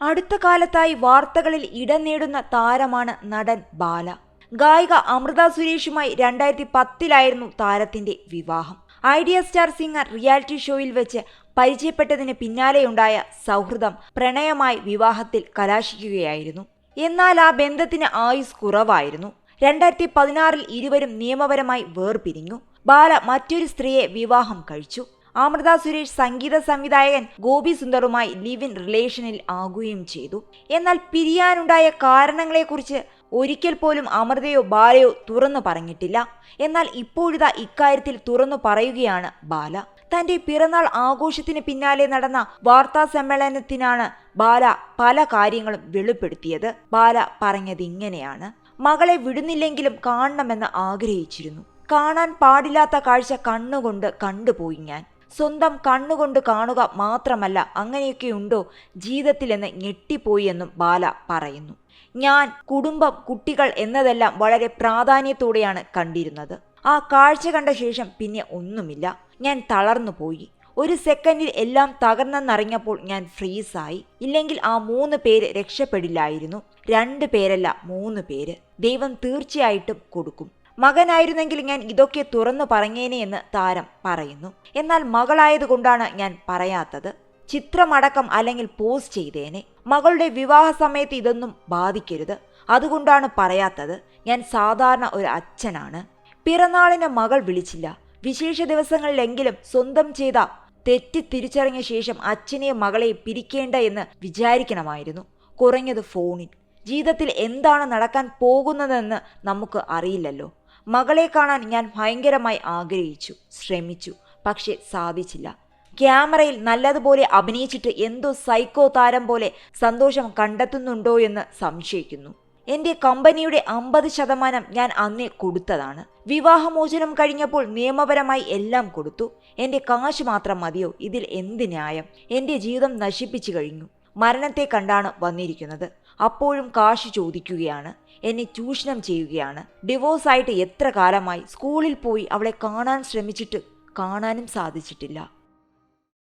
അടുത്ത കാലത്തായി വാർത്തകളിൽ ഇടം നേടുന്ന താരമാണ് നടൻ ബാല. ഗായിക അമൃത സുരേഷുമായി രണ്ടായിരത്തി പത്തിലായിരുന്നു താരത്തിന്റെ വിവാഹം. ഐഡിയ സ്റ്റാർ സിംഗർ റിയാലിറ്റി ഷോയിൽ വെച്ച് പരിചയപ്പെട്ടതിന് പിന്നാലെയുണ്ടായ സൗഹൃദം പ്രണയമായി വിവാഹത്തിൽ കലാശിക്കുകയായിരുന്നു. എന്നാൽ ആ ബന്ധത്തിന് ആയുസ് കുറവായിരുന്നു. രണ്ടായിരത്തി പതിനാറിൽ ഇരുവരും നിയമപരമായി വേർപിരിഞ്ഞു. ബാല മറ്റൊരു സ്ത്രീയെ വിവാഹം കഴിച്ചു. അമൃത സുരേഷ് സംഗീത സംവിധായകൻ ഗോപി സുന്ദറുമായി ലിവ് ഇൻ റിലേഷനിൽ ആകുകയും ചെയ്തു. എന്നാൽ പിരിയാനുണ്ടായ കാരണങ്ങളെക്കുറിച്ച് ഒരിക്കൽ പോലും അമൃതയോ ബാലയോ തുറന്നു പറഞ്ഞിട്ടില്ല. എന്നാൽ ഇപ്പോഴിതാ ഇക്കാര്യത്തിൽ തുറന്നു പറയുകയാണ് ബാല. തന്റെ പിറന്നാൾ ആഘോഷത്തിന് പിന്നാലെ നടന്ന വാർത്താ സമ്മേളനത്തിനാണ് ബാല പല കാര്യങ്ങളും വെളിപ്പെടുത്തിയത്. ബാല പറഞ്ഞത് ഇങ്ങനെയാണ്. മകളെ വിടുന്നില്ലെങ്കിലും കാണണമെന്ന് ആഗ്രഹിച്ചിരുന്നു. കാണാൻ പാടില്ലാത്ത കാഴ്ച കണ്ണുകൊണ്ട് കണ്ടുപോയി ഞാൻ. സ്വന്തം കണ്ണുകൊണ്ട് കാണുക മാത്രമല്ല അങ്ങനെയൊക്കെയുണ്ടോ? ജീവിതത്തിലെന്ന് ഞെട്ടിപ്പോയി എന്നും ബാല പറയുന്നു. ഞാൻ കുടുംബം കുട്ടികൾ എന്നതെല്ലാം വളരെ പ്രാധാന്യത്തോടെയാണ് കണ്ടിരുന്നത്. ആ കാഴ്ച കണ്ട ശേഷം പിന്നെ ഒന്നുമില്ല. ഞാൻ തളർന്നു പോയി. ഒരു സെക്കൻഡിൽ എല്ലാം തകർന്നെന്നറിഞ്ഞപ്പോൾ ഞാൻ ഫ്രീസായി. ഇല്ലെങ്കിൽ ആ മൂന്ന് പേര് രക്ഷപ്പെടില്ലായിരുന്നു. രണ്ട് പേരല്ല മൂന്ന് പേര്. ദൈവം തീർച്ചയായിട്ടും കൊടുക്കും. മകനായിരുന്നെങ്കിൽ ഞാൻ ഇതൊക്കെ തുറന്നു പറഞ്ഞേനെ എന്ന് താരം പറയുന്നു. എന്നാൽ മകളായതുകൊണ്ടാണ് ഞാൻ പറയാത്തത്. ചിത്രമടക്കം അല്ലെങ്കിൽ പോസ് ചെയ്തേനെ. മകളുടെ വിവാഹ സമയത്ത് ഇതൊന്നും ബാധിക്കരുത്. അതുകൊണ്ടാണ് പറയാത്തത്. ഞാൻ സാധാരണ ഒരു അച്ഛനാണ്. പിറന്നാളിന് മകൾ വിളിച്ചില്ല. വിശേഷ ദിവസങ്ങളിലെങ്കിലും സ്വന്തം ചെയ്ത തെറ്റി തിരിച്ചറിഞ്ഞ ശേഷം അച്ഛനെയും മകളെയും പിരിക്കേണ്ട എന്ന് വിചാരിക്കണമായിരുന്നു. കുറഞ്ഞത് ഫോണിൽ. ജീവിതത്തിൽ എന്താണ് നടക്കാൻ പോകുന്നതെന്ന് നമുക്ക് അറിയില്ലല്ലോ. മകളെ കാണാൻ ഞാൻ ഭയങ്കരമായി ആഗ്രഹിച്ചു ശ്രമിച്ചു പക്ഷെ സാധിച്ചില്ല. ക്യാമറയിൽ നല്ലതുപോലെ അഭിനയിച്ചിട്ട് എന്തോ സൈക്കോ താരം പോലെ സന്തോഷം കണ്ടെത്തുന്നുണ്ടോ എന്ന് സംശയിക്കുന്നു. എന്റെ കമ്പനിയുടെ അമ്പത് ശതമാനം ഞാൻ അന്നേ കൊടുത്തതാണ്. വിവാഹമോചനം കഴിഞ്ഞപ്പോൾ നിയമപരമായി എല്ലാം കൊടുത്തു. എന്റെ കാശ് മാത്രം മതിയോ? ഇതിൽ എന്ത് ന്യായം? എന്റെ ജീവിതം നശിപ്പിച്ചു കഴിഞ്ഞു. മരണത്തെ കണ്ടാണ് വന്നിരിക്കുന്നത്. അപ്പോഴും കാശ് ചോദിക്കുകയാണ്. എന്നെ ചൂഷണം ചെയ്യുകയാണ്. ഡിവോഴ്സായിട്ട് എത്ര കാലമായി? സ്കൂളിൽ പോയി അവളെ കാണാൻ ശ്രമിച്ചിട്ട് കാണാനും സാധിച്ചിട്ടില്ല.